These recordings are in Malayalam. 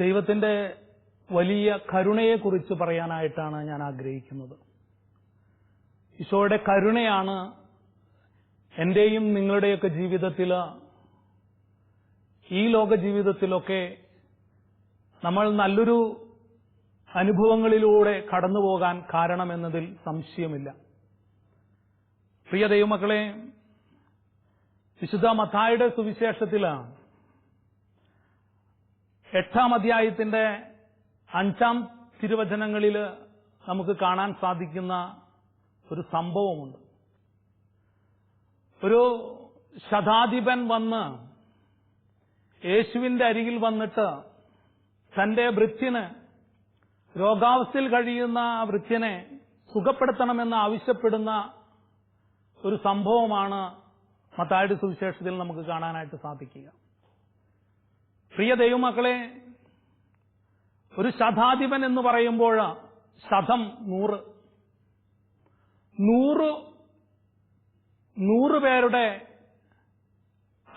ദൈവത്തിന്റെ വലിയ കരുണയെക്കുറിച്ച് പറയാനായിട്ടാണ് ഞാൻ ആഗ്രഹിക്കുന്നത്. ഈശോയുടെ കരുണയാണ് എന്റെയും നിങ്ങളുടെയൊക്കെ ജീവിതത്തിൽ ഈ ലോക ജീവിതത്തിലൊക്കെ നമ്മൾ നല്ലൊരു അനുഭവങ്ങളിലൂടെ കടന്നു പോകാൻ കാരണമെന്നതിൽ സംശയമില്ല. പ്രിയ ദൈവമക്കളെ വിശുദ്ധ മത്തായുടെ സുവിശേഷത്തിലാണ് എട്ടാം അധ്യായത്തിന്റെ അഞ്ചാം തിരുവചനങ്ങളിൽ നമുക്ക് കാണാൻ സാധിക്കുന്ന ഒരു സംഭവമുണ്ട്. ഒരു ശതാധിപൻ വന്ന് യേശുവിന്റെ അരികിൽ വന്നിട്ട് തന്റെ വൃത്യന് രോഗാവസ്ഥയിൽ കഴിയുന്ന വൃത്യനെ സുഖപ്പെടുത്തണമെന്ന് ആവശ്യപ്പെടുന്ന ഒരു സംഭവമാണ് മത്തായുടെ സുവിശേഷത്തിൽ നമുക്ക് കാണാനായിട്ട് സാധിക്കുക. പ്രിയ ദൈവമക്കളെ ഒരു ശതാധിപൻ എന്ന് പറയുമ്പോൾ ശതം നൂറ്. നൂറ് നൂറ് പേരുടെ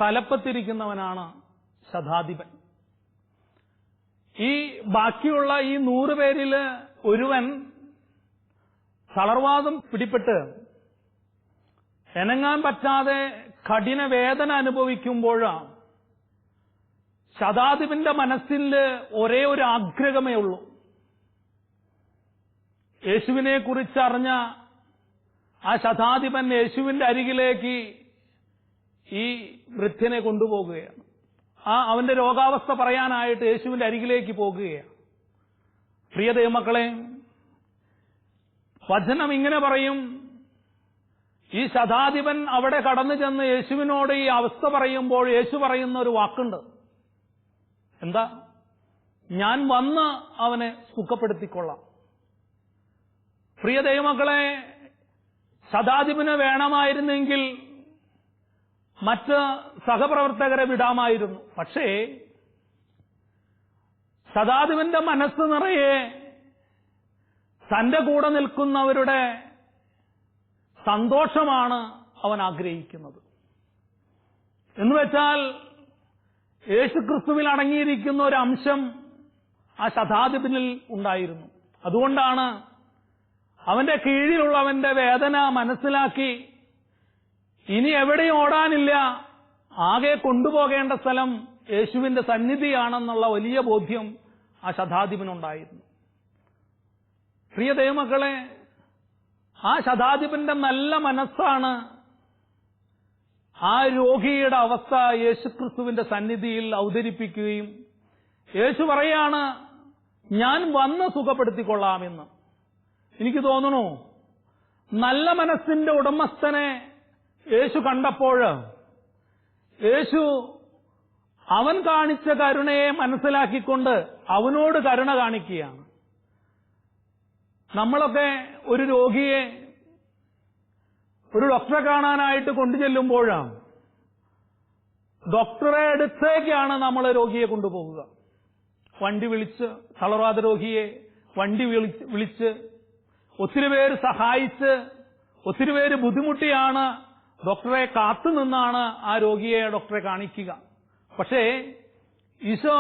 തലപ്പത്തിരിക്കുന്നവനാണ് ശതാധിപൻ. ഈ ബാക്കിയുള്ള ഈ നൂറ് പേരിൽ ഒരുവൻ തളർവാദം പിടിപ്പെട്ട് എനങ്ങാൻ പറ്റാതെ കഠിന വേദന അനുഭവിക്കുമ്പോഴാണ് ശതാധിപന്റെ മനസ്സിൽ ഒരേ ഒരു ആഗ്രഹമേ ഉള്ളൂ. യേശുവിനെ കുറിച്ചറിഞ്ഞ ആ ശതാധിപൻ യേശുവിന്റെ അരികിലേക്ക് ഈ വൃദ്ധനെ കൊണ്ടുപോകുകയാണ്. ആ അവന്റെ രോഗാവസ്ഥ പറയാനായിട്ട് യേശുവിന്റെ അരികിലേക്ക് പോകുകയാണ്. പ്രിയ ദൈവമക്കളെ വചനം ഇങ്ങനെ പറയും ഈ ശതാധിപൻ അവിടെ കടന്നു ചെന്ന് യേശുവിനോട് ഈ അവസ്ഥ പറയുമ്പോൾ യേശു പറയുന്ന ഒരു വാക്കുണ്ട്. എന്താ? ഞാൻ വന്ന് അവനെ സുഖപ്പെടുത്തിക്കൊള്ളാം. പ്രിയ ദൈവമക്കളെ ശതാധിപന് വേണമായിരുന്നെങ്കിൽ മറ്റ് സഹപ്രവർത്തകരെ വിടാമായിരുന്നു. പക്ഷേ സദാധിപന്റെ മനസ്സ് നിറയെ തന്റെ കൂടെ നിൽക്കുന്നവരുടെ സന്തോഷമാണ് അവൻ ആഗ്രഹിക്കുന്നത്. എന്നുവെച്ചാൽ യേശുക്രിസ്തുവിൽ അടങ്ങിയിരിക്കുന്ന ഒരു അംശം ആ ശതാധിപനിൽ ഉണ്ടായിരുന്നു. അതുകൊണ്ടാണ് അവന്റെ കീഴിലുള്ളവന്റെ വേദന മനസ്സിലാക്കി ഇനി എവിടെയും ഓടാനില്ല ആകെ കൊണ്ടുപോകേണ്ട സ്ഥലം യേശുവിന്റെ സന്നിധിയാണെന്നുള്ള വലിയ ബോധ്യം ആ ശതാധിപനുണ്ടായിരുന്നു പ്രിയ ദൈവമക്കളെ ആ ശതാധിപന്റെ നല്ല മനസ്സാണ് ആ രോഗിയുടെ അവസ്ഥ യേശുക്രിസ്തുവിന്റെ സന്നിധിയിൽ അവതരിപ്പിക്കുകയും യേശു പറയാണ് ഞാൻ വന്ന് സുഖപ്പെടുത്തിക്കൊള്ളാമെന്ന്. എനിക്ക് തോന്നുന്നു നല്ല മനസ്സിന്റെ ഉടമസ്ഥനെ യേശു കണ്ടപ്പോൾ യേശു അവൻ കാണിച്ച കരുണയെ മനസ്സിലാക്കിക്കൊണ്ട് അവനോട് കരുണ കാണിക്കുകയാണ്. നമ്മളൊക്കെ ഒരു രോഗിയെ ഒരു ഡോക്ടറെ കാണാനായിട്ട് കൊണ്ടുചെല്ലുമ്പോഴാണ്. ഡോക്ടറെ അടുത്തേക്കാണ് നമ്മൾ രോഗിയെ കൊണ്ടുപോകുക വണ്ടി വിളിച്ച് തളർവാദ രോഗിയെ വണ്ടി വിളിച്ച് ഒത്തിരി പേര് സഹായിച്ച് ഒത്തിരി പേര് ബുദ്ധിമുട്ടിയാണ് ഡോക്ടറെ കാത്തുനിന്നാണ് ആ രോഗിയെ ഡോക്ടറെ കാണിക്കുക. പക്ഷേ ഈശോ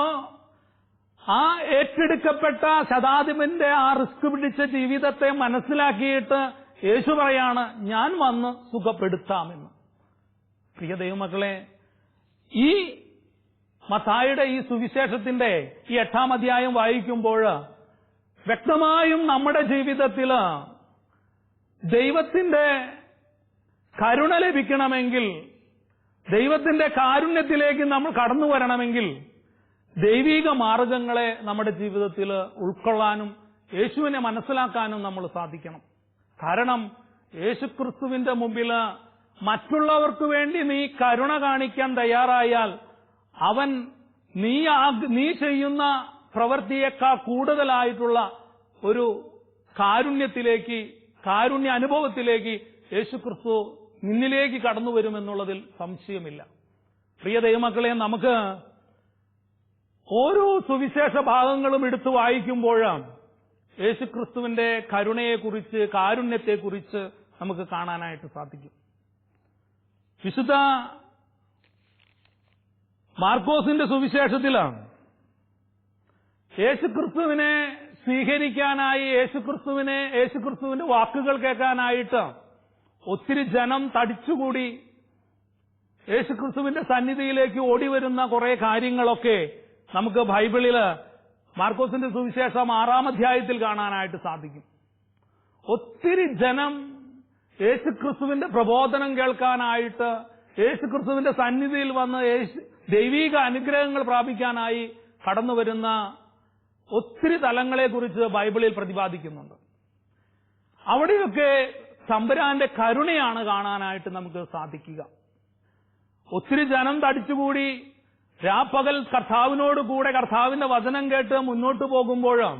ആ ഏറ്റെടുക്കപ്പെട്ട ശതാധിപന്റെ ആ റിസ്ക് പിടിച്ച ജീവിതത്തെ മനസ്സിലാക്കിയിട്ട് യേശു പറയാണ് ഞാൻ വന്ന് സുഖപ്പെടുത്താമെന്ന്. പ്രിയ ദൈവമക്കളെ ഈ മത്തായുടെ ഈ സുവിശേഷത്തിന്റെ ഈ എട്ടാം അധ്യായം വായിക്കുമ്പോൾ വ്യക്തമായും നമ്മുടെ ജീവിതത്തിൽ ദൈവത്തിന്റെ കരുണ ലഭിക്കണമെങ്കിൽ ദൈവത്തിന്റെ കാരുണ്യത്തിലേക്ക് നമ്മൾ കടന്നു വരണമെങ്കിൽ ദൈവീക മാർഗങ്ങളെ നമ്മുടെ ജീവിതത്തിൽ ഉൾക്കൊള്ളാനും യേശുവിനെ മനസ്സിലാക്കാനും നമ്മൾ സാധിക്കണം. കാരണം യേശുക്രിസ്തുവിന്റെ മുമ്പിൽ മറ്റുള്ളവർക്ക് വേണ്ടി നീ കരുണ കാണിക്കാൻ തയ്യാറായാൽ അവൻ നീ നീ ചെയ്യുന്ന പ്രവൃത്തിയേക്കാൾ കൂടുതലായിട്ടുള്ള ഒരു കാരുണ്യത്തിലേക്ക് കാരുണ്യ അനുഭവത്തിലേക്ക് യേശുക്രിസ്തു നിന്നിലേക്ക് കടന്നു വരുമെന്നുള്ളതിൽ സംശയമില്ല. പ്രിയ ദൈവമക്കളെ നമുക്ക് ഓരോ സുവിശേഷ ഭാഗങ്ങളും എടുത്തു വായിക്കുമ്പോഴാണ് യേശുക്രിസ്തുവിന്റെ കരുണയെക്കുറിച്ച് കാരുണ്യത്തെക്കുറിച്ച് നമുക്ക് കാണാനായിട്ട് സാധിക്കും. വിശുദ്ധ മാർക്കോസിന്റെ സുവിശേഷത്തിലാണ് യേശുക്രിസ്തുവിനെ സ്വീകരിക്കാനായി യേശുക്രിസ്തുവിനെ യേശുക്രിസ്തുവിന്റെ വാക്കുകൾ കേൾക്കാനായിട്ട് ഒത്തിരി ജനം തടിച്ചുകൂടി യേശുക്രിസ്തുവിന്റെ സന്നിധിയിലേക്ക് ഓടി വരുന്ന കുറെ കാര്യങ്ങളൊക്കെ നമുക്ക് ബൈബിളിൽ മാർക്കോസിന്റെ സുവിശേഷം ആറാം അധ്യായത്തിൽ കാണാനായിട്ട് സാധിക്കും. ഒത്തിരി ജനം യേശുക്രിസ്തുവിന്റെ പ്രബോധനം കേൾക്കാനായിട്ട് യേശുക്രിസ്തുവിന്റെ സന്നിധിയിൽ വന്ന് ദൈവീക അനുഗ്രഹങ്ങൾ പ്രാപിക്കാനായി കടന്നുവരുന്ന ഒത്തിരി തലങ്ങളെക്കുറിച്ച് ബൈബിളിൽ പ്രതിപാദിക്കുന്നുണ്ട്. അവിടെയൊക്കെ തമ്പുരാന്റെ കരുണയാണ് കാണാനായിട്ട് നമുക്ക് സാധിക്കുക. ഒത്തിരി ജനം തടിച്ചുകൂടി രാപ്പകൽ കർത്താവിനോട് കൂടെ കർത്താവിന്റെ വചനം കേട്ട് മുന്നോട്ട് പോകുമ്പോഴും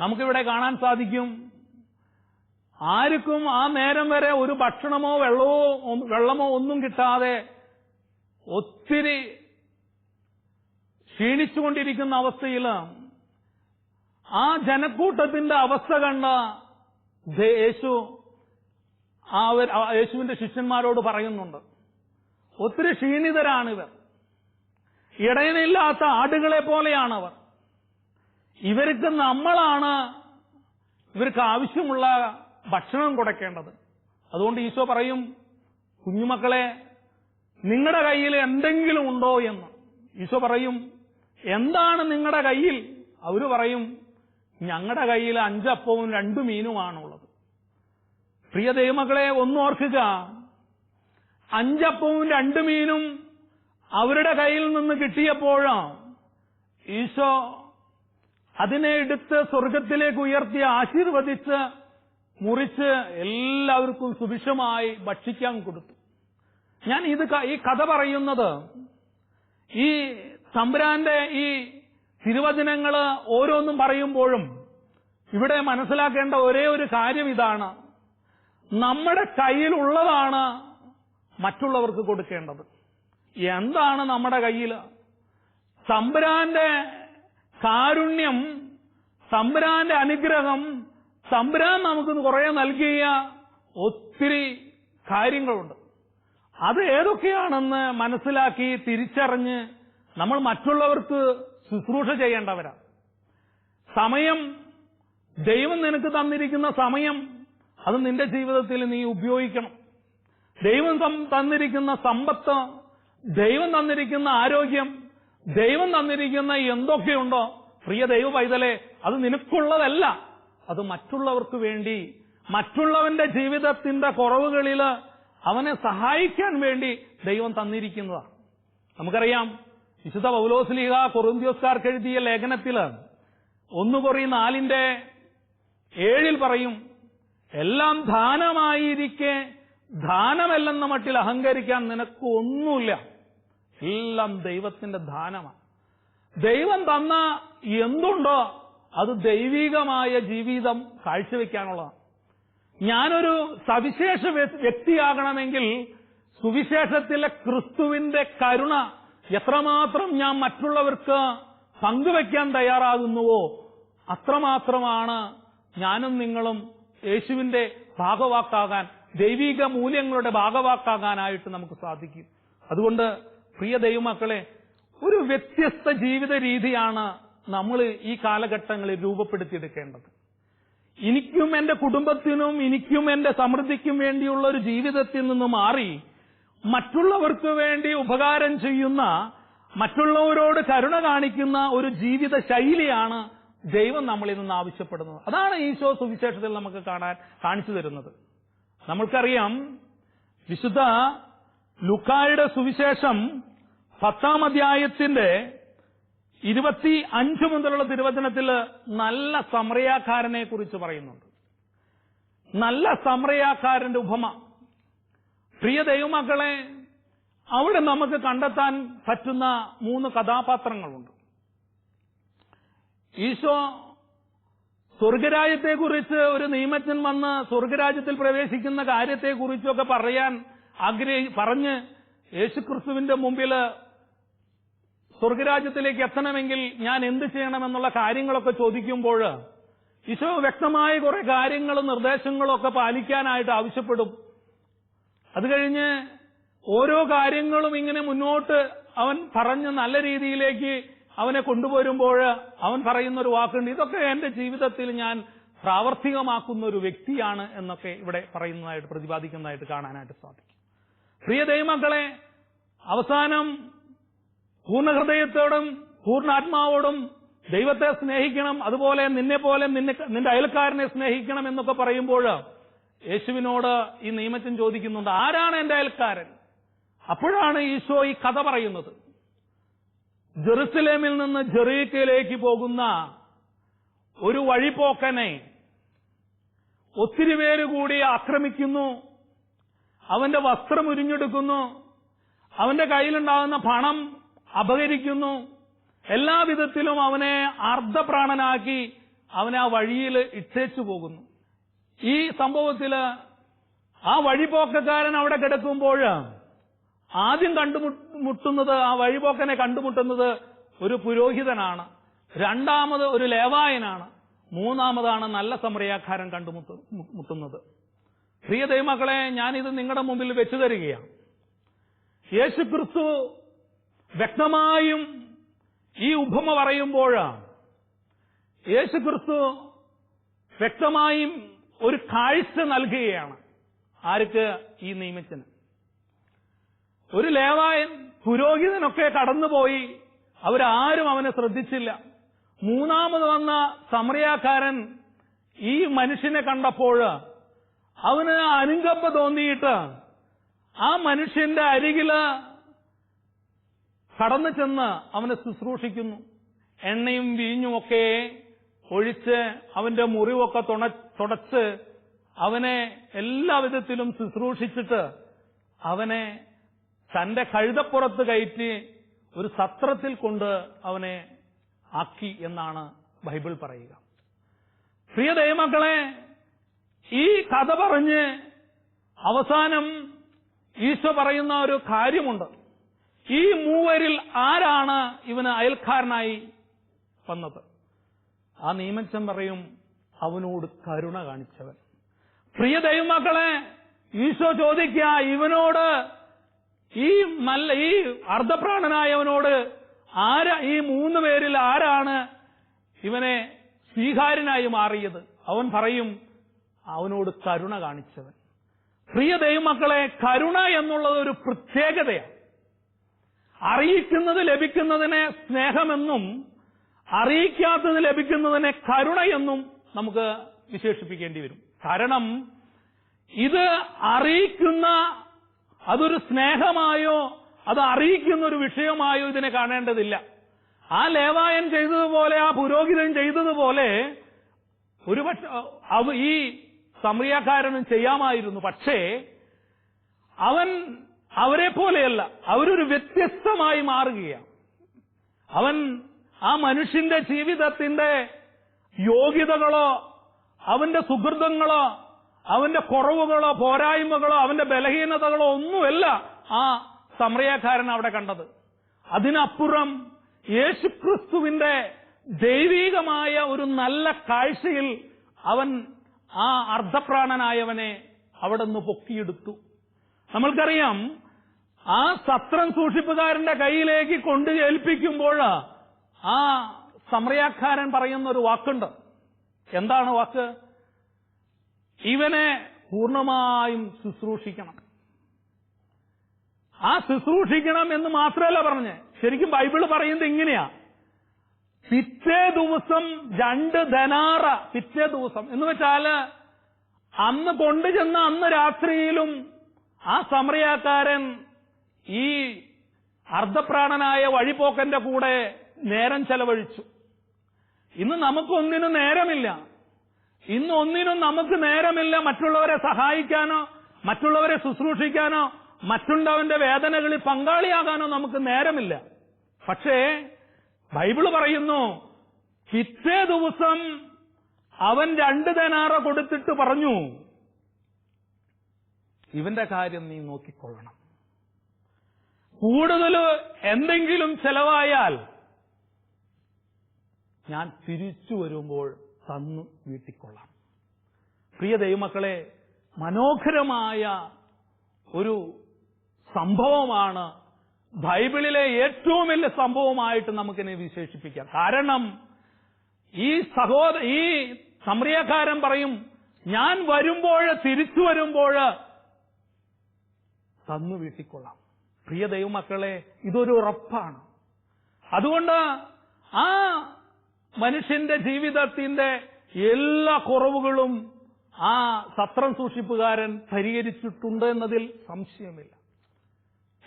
നമുക്കിവിടെ കാണാൻ സാധിക്കും ആർക്കും ആ നേരം വരെ ഒരു ഭക്ഷണമോ വെള്ളമോ വെള്ളമോ ഒന്നും കിട്ടാതെ ഒത്തിരി ക്ഷീണിച്ചുകൊണ്ടിരിക്കുന്ന അവസ്ഥയിൽ ആ ജനക്കൂട്ടത്തിന്റെ അവസ്ഥ കണ്ട യേശു ആ യേശുവിന്റെ ശിഷ്യന്മാരോട് പറയുന്നുണ്ട്. ഒത്തിരി ക്ഷീണിതരാണിവർ. ഇടയനില്ലാത്ത ആടുകളെ പോലെയാണ് അവർ ഇവർക്ക് നമ്മളാണ് ഇവർക്ക് ആവശ്യമുള്ള ഭക്ഷണം കൊടുക്കേണ്ടത്. അതുകൊണ്ട് ഈശോ പറയും കുഞ്ഞുമക്കളെ നിങ്ങളുടെ കയ്യിൽ എന്തെങ്കിലും ഉണ്ടോ എന്ന്? ഈശോ പറയും എന്താണ് നിങ്ങളുടെ കയ്യിൽ? അവർ പറയും ഞങ്ങളുടെ കയ്യിൽ അഞ്ചപ്പവും രണ്ടു മീനുമാണുള്ളത്. പ്രിയ ദൈവമക്കളെ ഒന്നോർക്കുക അഞ്ചപ്പവും രണ്ടു മീനും അവരുടെ കയ്യിൽ നിന്ന് കിട്ടിയപ്പോഴോ ഈശോ അതിനെ എടുത്ത് സ്വർഗത്തിലേക്ക് ഉയർത്തി ആശീർവദിച്ച് മുറിച്ച് എല്ലാവർക്കും സുഭിക്ഷമായി ഭക്ഷിക്കാൻ കൊടുത്തു. ഞാൻ ഇത് ഈ കഥ പറയുന്നത് ഈ തമ്പുരാന്റെ ഈ തിരുവചനങ്ങൾ ഓരോന്നും പറയുമ്പോഴും ഇവിടെ മനസ്സിലാക്കേണ്ട ഒരേ ഒരു കാര്യം ഇതാണ്. നമ്മുടെ കയ്യിലുള്ളതാണ് മറ്റുള്ളവർക്ക് കൊടുക്കേണ്ടത്. എന്താണ് നമ്മുടെ കയ്യിൽ തമ്പുരാന്റെ കാരുണ്യം തമ്പുരാന്റെ അനുഗ്രഹം തമ്പുരാൻ നമുക്ക് കുറെ നൽകിയ ഒത്തിരി കാര്യങ്ങളുണ്ട്. അത് ഏതൊക്കെയാണെന്ന് മനസ്സിലാക്കി തിരിച്ചറിഞ്ഞ് നമ്മൾ മറ്റുള്ളവർക്ക് ശുശ്രൂഷ ചെയ്യേണ്ടവരാണ് സമയം ദൈവം നിനക്ക് തന്നിരിക്കുന്ന സമയം അത് നിന്റെ ജീവിതത്തിൽ നീ ഉപയോഗിക്കണം. ദൈവം തന്നിരിക്കുന്ന സമ്പത്ത് ദൈവം തന്നിരിക്കുന്ന ആരോഗ്യം ദൈവം തന്നിരിക്കുന്ന എന്തൊക്കെയുണ്ടോ പ്രിയ ദൈവ പൈതലെ അത് നിനക്കുള്ളതല്ല. അത് മറ്റുള്ളവർക്ക് വേണ്ടി മറ്റുള്ളവന്റെ ജീവിതത്തിന്റെ കുറവുകളിൽ അവനെ സഹായിക്കാൻ വേണ്ടി ദൈവം തന്നിരിക്കുന്നതാണ് നമുക്കറിയാം വിശുദ്ധ പൗലോസ്ലിഹ കൊറിന്ത്യോസ്കാർക്ക് എഴുതിയ ലേഖനത്തിൽ ഒന്ന് കൊറി നാലിന്റെ ഏഴിൽ പറയും എല്ലാം ദാനമായിരിക്കെ ദാനമല്ലെന്ന മട്ടിൽ അഹങ്കരിക്കാൻ നിനക്ക് ഒന്നുമില്ല. എല്ലാം ദൈവത്തിന്റെ ദാനമാണ് ദൈവം തന്ന എന്തുണ്ടോ അത് ദൈവികമായ ജീവിതം കാഴ്ചവെക്കാനുള്ളതാണ്. ഞാനൊരു സവിശേഷ വ്യ- വ്യക്തിയാകണമെങ്കിൽ സുവിശേഷത്തിലെ ക്രിസ്തുവിന്റെ കരുണ എത്രമാത്രം ഞാൻ മറ്റുള്ളവർക്ക് പങ്കുവെക്കാൻ തയ്യാറാകുന്നുവോ അത്രമാത്രമാണ് ഞാനും നിങ്ങളും യേശുവിന്റെ ഭാഗവാക്കാകാൻ ദൈവിക മൂല്യങ്ങളുടെ ഭാഗവാക്കാകാനായിട്ട് നമുക്ക് സാധിക്കും. അതുകൊണ്ട് പ്രിയ ദൈവമക്കളെ ഒരു വ്യത്യസ്ത ജീവിത രീതിയാണ് നമ്മൾ ഈ കാലഘട്ടങ്ങളിൽ രൂപപ്പെടുത്തിയെടുക്കേണ്ടത്. എനിക്കും എന്റെ കുടുംബത്തിനും എനിക്കും എന്റെ സമൃദ്ധിക്കും വേണ്ടിയുള്ള ഒരു ജീവിതത്തിൽ നിന്ന് മാറി മറ്റുള്ളവർക്ക് വേണ്ടി ഉപകാരം ചെയ്യുന്ന മറ്റുള്ളവരോട് കരുണ കാണിക്കുന്ന ഒരു ജീവിത ശൈലിയാണ് ദൈവം നമ്മളിൽ നിന്ന് ആവശ്യപ്പെടുന്നത്. അതാണ് ഈശോ സുവിശേഷത്തിൽ നമുക്ക് കാണാൻ കാണിച്ചു തരുന്നത്. നമ്മൾക്കറിയാം വിശുദ്ധ ലുക്കായുടെ സുവിശേഷം പത്താം അധ്യായത്തിന്റെ ഇരുപത്തി അഞ്ച് മുതലുള്ള തിരുവചനത്തിൽ നല്ല സമറയാക്കാരനെ കുറിച്ച് പറയുന്നുണ്ട്. നല്ല സമറയാക്കാരന്റെ ഉപമ. പ്രിയ ദൈവമക്കളെ അവിടെ നമുക്ക് കണ്ടെത്താൻ പറ്റുന്ന മൂന്ന് കഥാപാത്രങ്ങളുണ്ട്. ഈശോ സ്വർഗരാജ്യത്തെക്കുറിച്ച് ഒരു നിയമജ്ഞൻ വന്ന് സ്വർഗരാജ്യത്തിൽ പ്രവേശിക്കുന്ന കാര്യത്തെക്കുറിച്ചൊക്കെ പറയാൻ ആഗ്രഹി പറഞ്ഞ് യേശുക്രിസ്തുവിന്റെ മുമ്പിൽ സ്വർഗരാജ്യത്തിലേക്ക് എത്തണമെങ്കിൽ ഞാൻ എന്ത് ചെയ്യണമെന്നുള്ള കാര്യങ്ങളൊക്കെ ചോദിക്കുമ്പോൾ ഈശോ വ്യക്തമായ കുറെ കാര്യങ്ങളും നിർദ്ദേശങ്ങളും ഒക്കെ പാലിക്കാനായിട്ട് ആവശ്യപ്പെടും. അത് കഴിഞ്ഞ് ഓരോ കാര്യങ്ങളും ഇങ്ങനെ മുന്നോട്ട് അവൻ പറഞ്ഞ് നല്ല രീതിയിലേക്ക് അവനെ കൊണ്ടുവരുമ്പോൾ അവൻ പറയുന്ന ഒരു വാക്കുണ്ട്. ഇതൊക്കെ എന്റെ ജീവിതത്തിൽ ഞാൻ പ്രാവർത്തികമാക്കുന്ന ഒരു വ്യക്തിയാണ് എന്നൊക്കെ ഇവിടെ പറയുന്നതായിട്ട് പ്രതിപാദിക്കുന്നതായിട്ട് കാണാനായിട്ട് സാധിക്കും. പ്രിയ ദൈവമക്കളെ അവസാനം പൂർണ ഹൃദയത്തോടും പൂർണ ആത്മാവോടും ദൈവത്തെ സ്നേഹിക്കണം അതുപോലെ നിന്നെ പോലെ നിന്നെ നിന്റെ അയൽക്കാരനെ സ്നേഹിക്കണം എന്നൊക്കെ പറയുമ്പോൾ യേശുവിനോട് ഈ നിയമച്ചൻ ചോദിക്കുന്നുണ്ട് ആരാണ് എന്റെ അയൽക്കാരൻ? അപ്പോഴാണ് ഈശോ ഈ കഥ പറയുന്നത്. ജെറുസലേമിൽ നിന്ന് ജെറീക്കയിലേക്ക് പോകുന്ന ഒരു വഴിപോക്കനെ ഒത്തിരി പേര് കൂടി ആക്രമിക്കുന്നു അവന്റെ വസ്ത്രം ഉരിഞ്ഞെടുക്കുന്നു അവന്റെ കയ്യിലുണ്ടാകുന്ന പണം അപഹരിക്കുന്നു എല്ലാവിധത്തിലും അവനെ അർദ്ധപ്രാണനാക്കി അവനെ ആ വഴിയിൽ ഇച്ഛേച്ചു പോകുന്നു. ഈ സംഭവത്തിൽ ആ വഴിപോക്കക്കാരൻ അവിടെ കിടക്കുമ്പോൾ ആദ്യം കണ്ടുമുട്ടുന്നത് ആ വഴിപോക്കനെ കണ്ടുമുട്ടുന്നത് ഒരു പുരോഹിതനാണ്. രണ്ടാമത് ഒരു ലേവായനാണ്. മൂന്നാമതാണ് നല്ല സമറിയാക്കാരൻ കണ്ടുമുട്ട മുട്ടുന്നത്. പ്രിയ ദൈവമക്കളെ ഞാനിത് നിങ്ങളുടെ മുമ്പിൽ വെച്ചു തരികയാണ്. യേശു ക്രിസ്തു വ്യക്തമായും ഈ ഉപമ പറയുമ്പോൾ യേശു ക്രിസ്തു വ്യക്തമായും ഒരു കാഴ്ച നൽകുകയാണ്. ആർക്ക് ഈ നിയമത്തിന്? ഒരു ലേവായൻ പുരോഹിതനൊക്കെ കടന്നുപോയി അവരാരും അവനെ ശ്രദ്ധിച്ചില്ല. മൂന്നാമത് വന്ന സമറിയാക്കാരൻ ഈ മനുഷ്യനെ കണ്ടപ്പോൾ അവന് അനുകമ്പ തോന്നിയിട്ട് ആ മനുഷ്യന്റെ അരികിൽ കടന്നു ചെന്ന് അവനെ ശുശ്രൂഷിക്കുന്നു. എണ്ണയും വീഞ്ഞുമൊക്കെ ഒഴിച്ച് അവന്റെ മുറിവൊക്കെ തുണ തുടച്ച് അവനെ എല്ലാവിധത്തിലും ശുശ്രൂഷിച്ചിട്ട് അവനെ തന്റെ കഴുതപ്പുറത്ത് കയറ്റി ഒരു സത്രത്തിൽ കൊണ്ട് അവനെ ആക്കി എന്നാണ് ബൈബിൾ പറയുക. പ്രിയ ദൈവമക്കളെ ഈ കഥ പറഞ്ഞ് അവസാനം ഈശോ പറയുന്ന ഒരു കാര്യമുണ്ട്. ഈ മൂവരിൽ ആരാണ് ഇവന് അയൽക്കാരനായി വന്നത്? ആ നിയമച്ചൻ പറയും അവനോട് കരുണ കാണിച്ചവൻ. പ്രിയ ദൈവമക്കളെ ഈശോ ചോദിക്കുക ഇവനോട് ഈ നല്ല ഈ അർദ്ധപ്രാണനായവനോട് ആരാ ഈ മൂന്ന് പേരിൽ ആരാണ് ഇവനെ സ്വീകാര്യനായി മാറിയത്? അവൻ പറയും അവനോട് കരുണ കാണിച്ചവൻ. പ്രിയ ദൈവമക്കളെ കരുണ എന്നുള്ളത് ഒരു പ്രത്യേകതയാണ്. അറിയിക്കുന്നത് ലഭിക്കുന്നതിനെ സ്നേഹമെന്നും അറിയിക്കാത്തത് ലഭിക്കുന്നതിനെ കരുണയെന്നും നമുക്ക് വിശേഷിപ്പിക്കേണ്ടി വരും. കാരണം ഇത് അറിയിക്കുന്ന അതൊരു സ്നേഹമായോ അത് അറിയിക്കുന്ന ഒരു വിഷയമായോ ഇതിനെ കാണേണ്ടതില്ല. ആ ലേവായൻ ചെയ്തതുപോലെ ആ പുരോഹിതൻ ചെയ്തതുപോലെ ഒരുപക്ഷെ ഈ സമ്രിയാക്കാരനും ചെയ്യാമായിരുന്നു. പക്ഷേ അവൻ അവരെ പോലെയല്ല. അവരൊരു വ്യത്യസ്തമായി മാറുകയാണ്. അവൻ ആ മനുഷ്യന്റെ ജീവിതത്തിന്റെ യോഗ്യതകളോ അവന്റെ സുഹൃതങ്ങളോ അവന്റെ കുറവുകളോ പോരായ്മകളോ അവന്റെ ബലഹീനതകളോ ഒന്നുമല്ല ആ സമ്രയക്കാരൻ അവിടെ കണ്ടത്. അതിനപ്പുറം യേശുക്രിസ്തുവിന്റെ ദൈവീകമായ ഒരു നല്ല കാഴ്ചയിൽ അവൻ ആ അർദ്ധപ്രാണനായവനെ അവിടെ നിന്ന് പൊക്കിയെടുത്തു. നമ്മൾക്കറിയാം ആ സത്രം സൂക്ഷിപ്പുകാരന്റെ കയ്യിലേക്ക് കൊണ്ട് ഏൽപ്പിക്കുമ്പോൾ ആ സമ്രയാക്കാരൻ പറയുന്ന ഒരു വാക്കുണ്ട്. എന്താണ് വാക്ക്? ഇവനെ പൂർണമായും ശുശ്രൂഷിക്കണം. ആ ശുശ്രൂഷിക്കണം എന്ന് മാത്രമല്ല പറഞ്ഞ്. ശരിക്കും ബൈബിൾ പറയുന്നത് ഇങ്ങനെയാ. പിറ്റേ ദിവസം രണ്ട് ധനാറ പിറ്റേ ദിവസം എന്ന് വെച്ചാൽ അന്ന് കൊണ്ടുചെന്ന അന്ന് രാത്രിയിലും ആ സമറിയാക്കാരൻ ഈ അർദ്ധപ്രാണനായ വഴിപോക്കന്റെ കൂടെ നേരം ചെലവഴിച്ചു. ഇന്ന് നമുക്കൊന്നിനും നേരമില്ല. ഇന്ന് ഒന്നിനും നമുക്ക് നേരമില്ല മറ്റുള്ളവരെ സഹായിക്കാനോ മറ്റുള്ളവരെ ശുശ്രൂഷിക്കാനോ മറ്റുള്ളവന്റെ വേദനകളിൽ പങ്കാളിയാകാനോ നമുക്ക് നേരമില്ല. പക്ഷേ ബൈബിൾ പറയുന്നു പിറ്റേ ദിവസം അവൻ രണ്ട് ധനാറ കൊടുത്തിട്ട് പറഞ്ഞു ഇവന്റെ കാര്യം നീ നോക്കിക്കൊള്ളണം. കൂടുതൽ എന്തെങ്കിലും ചെലവായാൽ ഞാൻ തിരിച്ചു വരുമ്പോൾ തന്നു വീട്ടിക്കൊള്ളാം. പ്രിയ ദൈവമക്കളെ മനോഹരമായ ഒരു സംഭവമാണ് ബൈബിളിലെ ഏറ്റവും വലിയ സംഭവമായിട്ട് നമുക്കിനെ വിശേഷിപ്പിക്കാം. കാരണം ഈ സഹോദ ഈ സമറിയക്കാരൻ പറയും ഞാൻ വരുമ്പോൾ തിരിച്ചു വരുമ്പോൾ തന്നു വീട്ടിക്കൊള്ളാം. പ്രിയ ദൈവമക്കളെ ഇതൊരു ഉറപ്പാണ്. അതുകൊണ്ട് ആ മനുഷ്യന്റെ ജീവിതത്തിന്റെ എല്ലാ കുറവുകളും ആ സത്രം സൂക്ഷിപ്പുകാരൻ പരിഹരിച്ചിട്ടുണ്ട് എന്നതിൽ സംശയമില്ല.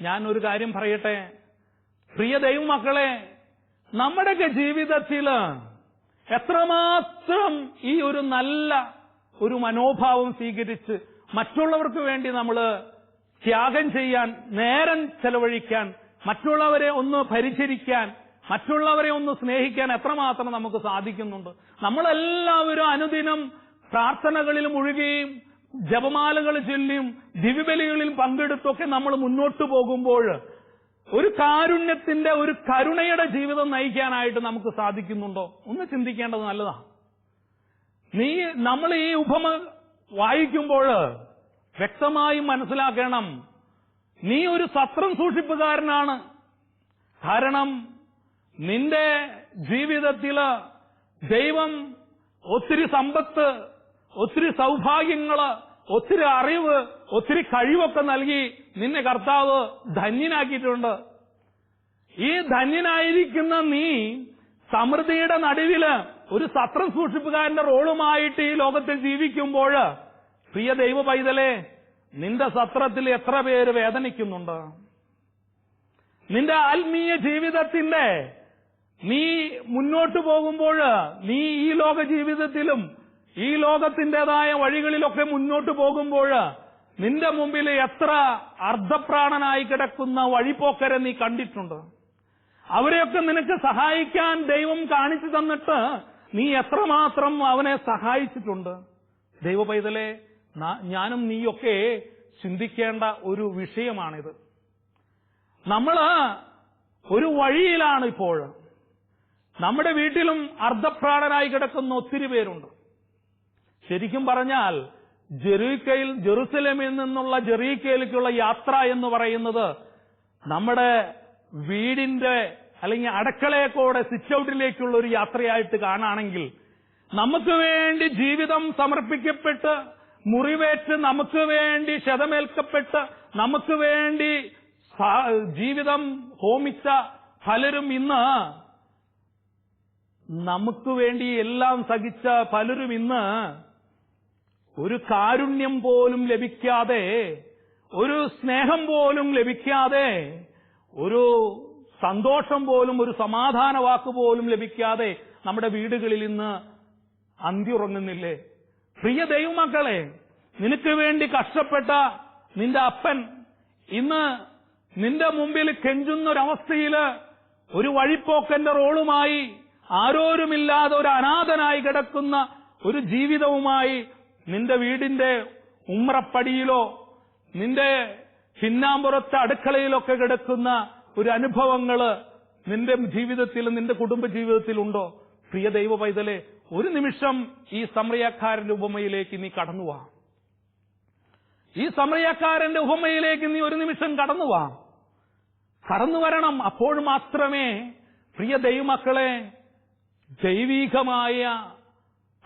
ഞാൻ ഒരു കാര്യം പറയട്ടെ. പ്രിയ ദൈവമക്കളെ നമ്മുടെയൊക്കെ ജീവിതത്തിൽ എത്രമാത്രം ഈ ഒരു നല്ല ഒരു മനോഭാവം സ്വീകരിച്ച് മറ്റുള്ളവർക്ക് വേണ്ടി നമ്മൾ ത്യാഗം ചെയ്യാൻ നേരം ചെലവഴിക്കാൻ മറ്റുള്ളവരെ ഒന്ന് പരിചരിക്കാൻ മറ്റുള്ളവരെ ഒന്ന് സ്നേഹിക്കാൻ എത്രമാത്രം നമുക്ക് സാധിക്കുന്നുണ്ട്. നമ്മളെല്ലാവരും അനുദിനം പ്രാർത്ഥനകളിൽ മുഴുകുകയും ജപമാലകൾ ചൊല്ലിയും ദിവ്യബലികളിൽ പങ്കെടുത്തൊക്കെ നമ്മൾ മുന്നോട്ടു പോകുമ്പോൾ ഒരു കാരുണ്യത്തിന്റെ ഒരു കരുണയുടെ ജീവിതം നയിക്കാനായിട്ട് നമുക്ക് സാധിക്കുന്നുണ്ടോ? ഒന്ന് ചിന്തിക്കേണ്ടത് നല്ലതാണ് നീ നമ്മൾ ഈ ഉപമ വായിക്കുമ്പോൾ വ്യക്തമായി മനസ്സിലാക്കണം. നീ ഒരു സത്രം സൂക്ഷിപ്പുകാരനാണ്. കാരണം നിന്റെ ജീവിതത്തിൽ ദൈവം ഒത്തിരി സമ്പത്ത് ഒത്തിരി സൗഭാഗ്യങ്ങൾ ഒത്തിരി അറിവ് ഒത്തിരി കഴിവൊക്കെ നൽകി നിന്നെ കർത്താവ് ധന്യനാക്കിയിട്ടുണ്ട്. ഈ ധന്യനായിരിക്കുന്ന നീ സമൃദ്ധിയുടെ നടുവിൽ ഒരു സത്രം സൂക്ഷിപ്പുകാരന്റെ റോളുമായിട്ട് ഈ ലോകത്തിൽ ജീവിക്കുമ്പോൾ പ്രിയ ദൈവ പൈതലെ നിന്റെ സത്രത്തിൽ എത്ര പേര് വേദനിക്കുന്നുണ്ട്? നിന്റെ ആത്മീയ ജീവിതത്തിന്റെ നീ മുന്നോട്ട് പോകുമ്പോൾ നീ ഈ ലോക ജീവിതത്തിലും ഈ ലോകത്തിന്റേതായ വഴികളിലൊക്കെ മുന്നോട്ട് പോകുമ്പോൾ നിന്റെ മുമ്പിൽ എത്ര അർദ്ധപ്രാണനായി കിടക്കുന്ന വഴിപോക്കരെ നീ കണ്ടിട്ടുണ്ട്. അവരെയൊക്കെ നിനക്ക് സഹായിക്കാൻ ദൈവം കാണിച്ചു തന്നിട്ട് നീ എത്രമാത്രം അവനെ സഹായിച്ചിട്ടുണ്ട്. ദൈവ പൈതലെ ഞാനും നീയൊക്കെ ചിന്തിക്കേണ്ട ഒരു വിഷയമാണിത്. നമ്മൾ ഒരു വഴിയിലാണ് ഇപ്പോൾ. നമ്മുടെ വീട്ടിലും അർദ്ധപ്രാണനായി കിടക്കുന്ന ഒത്തിരി പേരുണ്ട്. ശരിക്കും പറഞ്ഞാൽ ജെറീക്കയിൽ ജെറുസലേമിൽ നിന്നുള്ള ജെറീക്കയിലേക്കുള്ള യാത്ര എന്ന് പറയുന്നത് നമ്മുടെ വീടിന്റെ അല്ലെങ്കിൽ അടക്കളയെക്കോടെ സിച്ച് ഔട്ടിലേക്കുള്ള ഒരു യാത്രയായിട്ട് കാണാണെങ്കിൽ നമുക്ക് വേണ്ടി ജീവിതം സമർപ്പിക്കപ്പെട്ട് മുറിവേറ്റ് നമുക്ക് വേണ്ടി ശതമേൽക്കപ്പെട്ട് നമുക്ക് വേണ്ടി ജീവിതം ഹോമിച്ച പലരും ഇന്ന് നമുക്ക് വേണ്ടി എല്ലാം സഹിച്ച പലരും ഇന്ന് ഒരു കാരുണ്യം പോലും ലഭിക്കാതെ ഒരു സ്നേഹം പോലും ലഭിക്കാതെ ഒരു സന്തോഷം പോലും ഒരു സമാധാന വാക്ക് പോലും ലഭിക്കാതെ നമ്മുടെ വീടുകളിൽ ഇന്ന് അന്തിയുറങ്ങുന്നില്ലേ? പ്രിയ ദൈവമക്കളെ നിനക്ക് വേണ്ടി കഷ്ടപ്പെട്ട നിന്റെ അപ്പൻ ഇന്ന് നിന്റെ മുമ്പിൽ കെഞ്ചുന്ന ഒരവസ്ഥയിൽ ഒരു വഴിപ്പോക്കന്റെ റോളുമായി ആരോരുമില്ലാതെ ഒരു അനാഥനായി കിടക്കുന്ന ഒരു ജീവിതവുമായി നിന്റെ വീടിന്റെ ഉമ്രപ്പടിയിലോ നിന്റെ പിന്നാമ്പുറത്തെ അടുക്കളയിലൊക്കെ കിടക്കുന്ന ഒരു അനുഭവങ്ങൾ നിന്റെ ജീവിതത്തിൽ നിന്റെ കുടുംബ ജീവിതത്തിലുണ്ടോ? പ്രിയ ദൈവ പൈതലെ ഒരു നിമിഷം ഈ സമറിയക്കാരന്റെ ഉപമയിലേക്ക് നീ കടന്നു വാ. ഈ സമറിയക്കാരന്റെ ഉപമയിലേക്ക് നീ ഒരു നിമിഷം കടന്നു വാ. കടന്നു വരണം. അപ്പോൾ മാത്രമേ പ്രിയ ദൈവമക്കളെ ദൈവീകമായ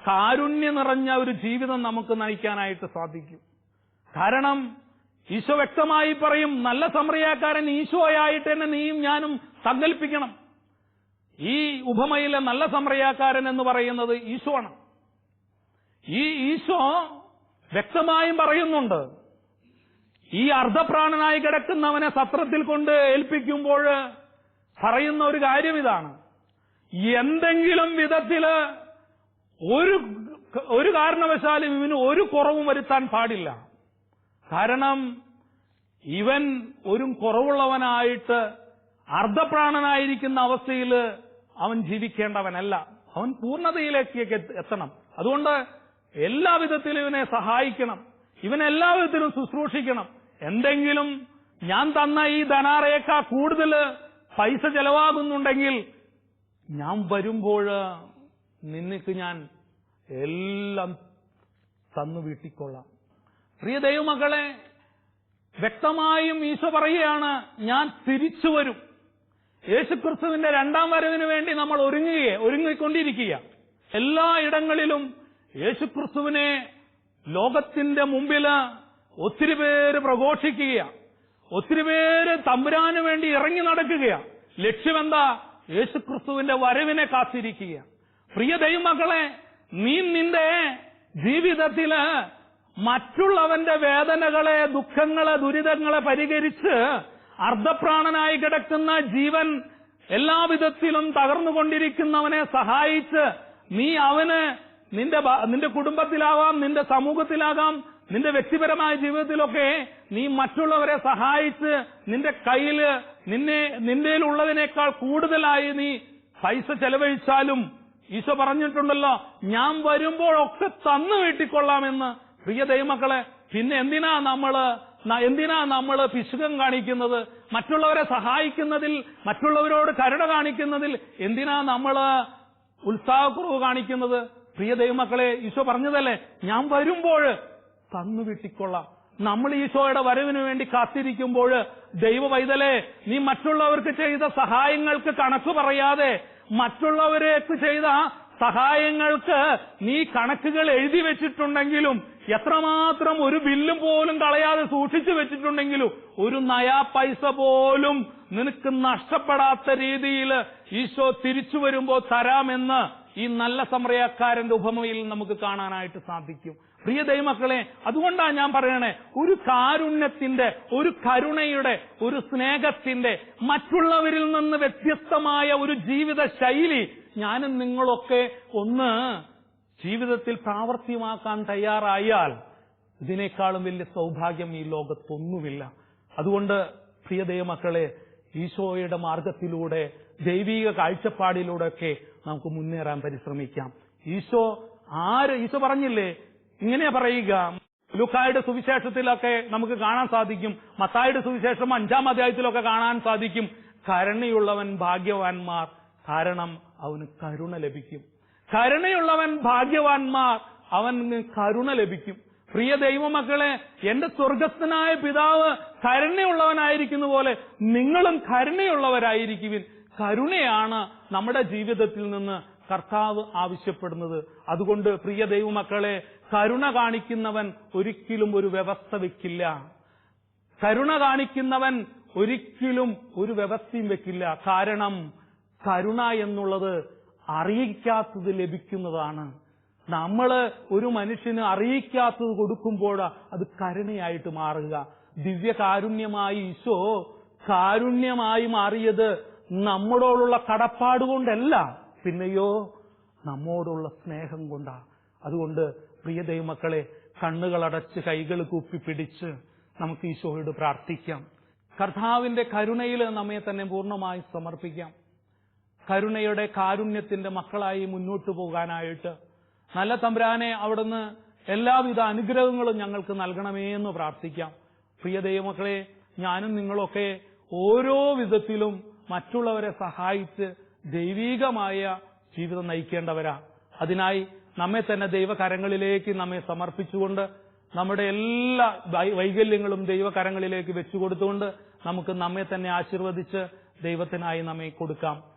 കാരുണ്യ നിറഞ്ഞ ഒരു ജീവിതം നമുക്ക് നയിക്കാനായിട്ട് സാധിക്കും. കാരണം ഈശോ വ്യക്തമായി പറയും നല്ല സമറിയാക്കാരൻ ഈശോയായിട്ട് തന്നെ നീയും ഞാനും സങ്കല്പിക്കണം ഈ ഉപമയിലെ നല്ല സമറയാക്കാരൻ എന്ന് പറയുന്നത് ഈശോ ആണ്. ഈ ഈശോ വ്യക്തമായും പറയുന്നുണ്ട് ഈ അർദ്ധപ്രാണനായി കിടക്കുന്നവനെ സത്രത്തിൽ കൊണ്ട് ഏൽപ്പിക്കുമ്പോൾ പറയുന്ന ഒരു കാര്യം ഇതാണ്. എന്തെങ്കിലും വിധത്തിൽ ഒരു ഒരു കാരണവശാലും ഇവന് ഒരു കുറവും വരുത്താൻ പാടില്ല. കാരണം ഇവൻ ഒരു കുറവുള്ളവനായിട്ട് അർദ്ധപ്രാണനായിരിക്കുന്ന അവസ്ഥയിൽ അവൻ ജീവിക്കേണ്ടവനല്ല. അവൻ പൂർണതയിലേക്ക് എത്തണം. അതുകൊണ്ട് എല്ലാ വിധത്തിലും ഇവനെ സഹായിക്കണം. ഇവനെ എല്ലാ വിധത്തിലും ശുശ്രൂഷിക്കണം. എന്തെങ്കിലും ഞാൻ തന്ന ഈ ധനാറയേക്കാ കൂടുതൽ പൈസ ചെലവാകുന്നുണ്ടെങ്കിൽ ഞാൻ വരുമ്പോൾ നിനക്ക് ഞാൻ എല്ലാം തന്നു വീട്ടിക്കൊള്ളാം. പ്രിയ ദൈവമക്കളെ വ്യക്തമായും ഈശോ പറയുകയാണ് ഞാൻ തിരിച്ചു വരും യേശുക്രിസ്തുവിന്റെ രണ്ടാം വരവിന് വേണ്ടി നമ്മൾ ഒരുങ്ങുകയെ ഒരുങ്ങിക്കൊണ്ടിരിക്കുക എല്ലാ ഇടങ്ങളിലും യേശുക്രിസ്തുവിനെ ലോകത്തിന്റെ മുമ്പിൽ ഒത്തിരി പേര് പ്രഘോഷിക്കുക ഒത്തിരി പേര് തമ്പുരാന് വേണ്ടി ഇറങ്ങി നടക്കുക ലക്ഷ്യമെന്താ? യേശുക്രിസ്തുവിന്റെ വരവിനെ കാത്തിരിക്കുക പ്രിയ ദൈവമക്കളെ നീ നിന്റെ ജീവിതത്തിൽ മറ്റുള്ളവന്റെ വേദനകളെ ദുഃഖങ്ങളെ ദുരിതങ്ങളെ പരിഹരിച്ച് അർദ്ധപ്രാണനായി കിടക്കുന്ന ജീവൻ എല്ലാവിധത്തിലും തകർന്നുകൊണ്ടിരിക്കുന്നവനെ സഹായിച്ച് നീ അവന് നിന്റെ നിന്റെ കുടുംബത്തിലാകാം നിന്റെ സമൂഹത്തിലാകാം നിന്റെ വ്യക്തിപരമായ ജീവിതത്തിലൊക്കെ നീ മറ്റുള്ളവരെ സഹായിച്ച് നിന്റെ കയ്യിൽ നിന്നെ നിന്റെയിലുള്ളതിനേക്കാൾ കൂടുതലായി നീ പൈസ ചെലവഴിച്ചാലും ഈശോ പറഞ്ഞിട്ടുണ്ടല്ലോ ഞാൻ വരുമ്പോഴൊക്കെ തന്നു വീട്ടിക്കൊള്ളാമെന്ന്. പ്രിയ ദൈവമക്കളെ പിന്നെ എന്തിനാ നമ്മൾ എന്തിനാ നമ്മൾ പിശുകം കാണിക്കുന്നത്? മറ്റുള്ളവരെ സഹായിക്കുന്നതിൽ മറ്റുള്ളവരോട് കരുണ കാണിക്കുന്നതിൽ എന്തിനാ നമ്മൾ ഉത്സാഹക്കുറവ് കാണിക്കുന്നത്? പ്രിയ ദൈവമക്കളെ ഈശോ പറഞ്ഞതല്ലേ? ഞാൻ വരുമ്പോൾ തന്നു വിട്ടിക്കൊള്ളാം. നമ്മൾ ഈശോയുടെ വരവിന് വേണ്ടി കാത്തിരിക്കുമ്പോൾ ദൈവ വൈതലേ നീ മറ്റുള്ളവർക്ക് ചെയ്ത സഹായങ്ങൾക്ക് കണക്ക് പറയാതെ മറ്റുള്ളവരേക്ക് ചെയ്ത സഹായങ്ങൾക്ക് നീ കണക്കുകൾ എഴുതി വെച്ചിട്ടുണ്ടെങ്കിലും എത്രമാത്രം ഒരു ബില്ലും പോലും കളയാതെ സൂക്ഷിച്ചു വെച്ചിട്ടുണ്ടെങ്കിലും ഒരു നയാ പൈസ പോലും നിനക്ക് നഷ്ടപ്പെടാത്ത രീതിയിൽ ഈശോ തിരിച്ചു വരുമ്പോ തരാമെന്ന് ഈ നല്ല സമറയക്കാരന്റെ ഉപമയിൽ നമുക്ക് കാണാനായിട്ട് സാധിക്കും. പ്രിയ ദൈവമക്കളെ അതുകൊണ്ടാണ് ഞാൻ പറയണേ ഒരു കാരുണ്യത്തിന്റെ ഒരു കരുണയുടെ ഒരു സ്നേഹത്തിന്റെ മറ്റുള്ളവരിൽ നിന്ന് വ്യത്യസ്തമായ ഒരു ജീവിത ശൈലി ഞാനും നിങ്ങളൊക്കെ ഒന്ന് ജീവിതത്തിൽ പ്രാവർത്തികമാക്കാൻ തയ്യാറായാൽ ഇതിനേക്കാളും വലിയ സൗഭാഗ്യം ഈ ലോകത്തൊന്നുമില്ല. അതുകൊണ്ട് പ്രിയ ദൈവമക്കളെ ഈശോയുടെ മാർഗത്തിലൂടെ ദൈവീക കാഴ്ചപ്പാടിലൂടെയൊക്കെ നമുക്ക് മുന്നേറാൻ പരിശ്രമിക്കാം. ഈശോ ആര്? ഈശോ പറഞ്ഞില്ലേ? ഇങ്ങനെ പറയുക. ലുക്കായുടെ സുവിശേഷത്തിലൊക്കെ നമുക്ക് കാണാൻ സാധിക്കും. മത്തായുടെ സുവിശേഷം അഞ്ചാം അധ്യായത്തിലൊക്കെ കാണാൻ സാധിക്കും. കരുണയുള്ളവൻ ഭാഗ്യവാന്മാർ. കാരണം അവന് കരുണ ലഭിക്കും. കരുണയുള്ളവൻ ഭാഗ്യവാൻമാർ അവന് കരുണ ലഭിക്കും. പ്രിയ ദൈവമക്കളെ എന്റെ സ്വർഗസ്ഥനായ പിതാവ് കരുണയുള്ളവനായിരിക്കുന്ന പോലെ നിങ്ങളും കരുണയുള്ളവരായിരിക്കുവിൻ. കരുണയാണ് നമ്മുടെ ജീവിതത്തിൽ നിന്ന് കർത്താവ് ആവശ്യപ്പെടുന്നത്. അതുകൊണ്ട് പ്രിയ ദൈവമക്കളെ കരുണ കാണിക്കുന്നവൻ ഒരിക്കലും ഒരു വ്യവസ്ഥ വെക്കില്ല കരുണ കാണിക്കുന്നവൻ ഒരിക്കലും ഒരു വ്യവസ്ഥയും വെക്കില്ല. കാരണം കരുണ എന്നുള്ളത് അറിയിക്കാത്തത് ലഭിക്കുന്നതാണ്. നമ്മൾ ഒരു മനുഷ്യന് അറിയിക്കാത്തത് കൊടുക്കുമ്പോൾ അത് കരുണയായിട്ട് മാറുക. ദിവ്യകാരുണ്യമായി ഈശോ കാരുണ്യമായി മാറിയത് നമ്മളോടുള്ള കടപ്പാട് കൊണ്ടല്ല പിന്നെയോ നമ്മോടുള്ള സ്നേഹം കൊണ്ടാ. അതുകൊണ്ട് പ്രിയ ദൈവമക്കളെ കണ്ണുകളടച്ച് കൈകൾ കൂപ്പി പിടിച്ച് നമുക്ക് ഈശോയോട് പ്രാർത്ഥിക്കാം. കർത്താവിന്റെ കരുണയിൽ നമ്മെ തന്നെ പൂർണമായി സമർപ്പിക്കാം. കരുണയുടെ കാരുണ്യത്തിന്റെ മക്കളായി മുന്നോട്ടു പോകാനായിട്ട് നല്ല തമ്പുരാനെ അവിടുന്ന് എല്ലാവിധ അനുഗ്രഹങ്ങളും ഞങ്ങൾക്ക് നൽകണമേ എന്ന് പ്രാർത്ഥിക്കാം. പ്രിയ ദൈവമക്കളെ ഞാനും നിങ്ങളൊക്കെ ഓരോ വിധത്തിലും മറ്റുള്ളവരെ സഹായിച്ച് ദൈവീകമായ ജീവിതം നയിക്കേണ്ടവരാ. അതിനായി നമ്മെ തന്നെ ദൈവകരങ്ങളിലേക്ക് നമ്മെ സമർപ്പിച്ചുകൊണ്ട് നമ്മുടെ എല്ലാ വൈകല്യങ്ങളും ദൈവകരങ്ങളിലേക്ക് വെച്ചുകൊടുത്തുകൊണ്ട് നമുക്ക് നമ്മെ തന്നെ ആശീർവദിച്ച് ദൈവത്തിനായി നമ്മെ കൊടുക്കാം.